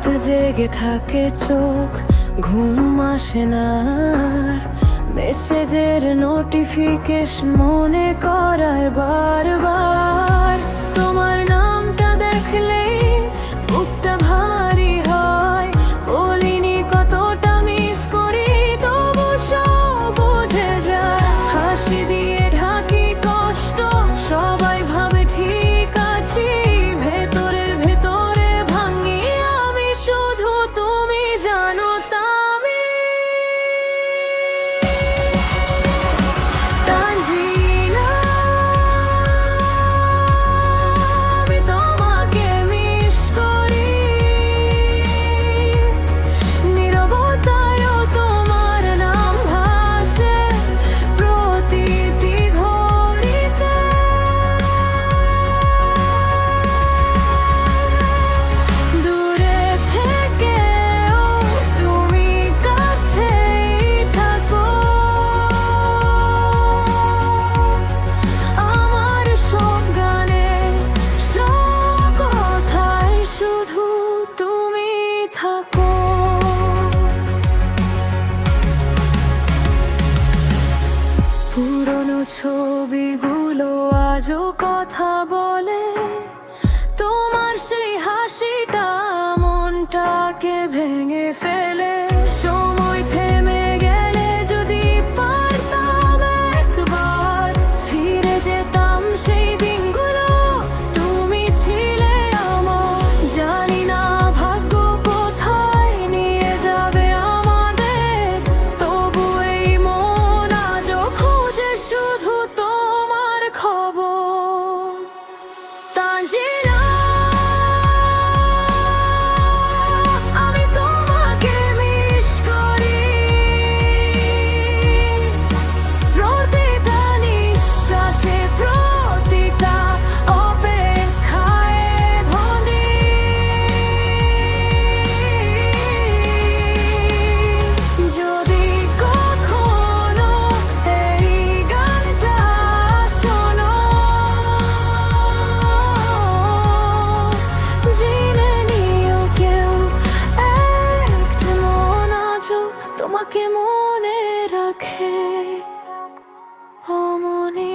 রাত জেগে থাকে চোখ ঘুম আসে না মেসেজের নোটিফিকেশন মনে করায় বারবার। তোমার ছবিগুলো আজও কথা বলে। তোমার সেই হাসিটা মনটাকে ভেঙে ফেলে। তোমাকে মনে রাখে। অমনে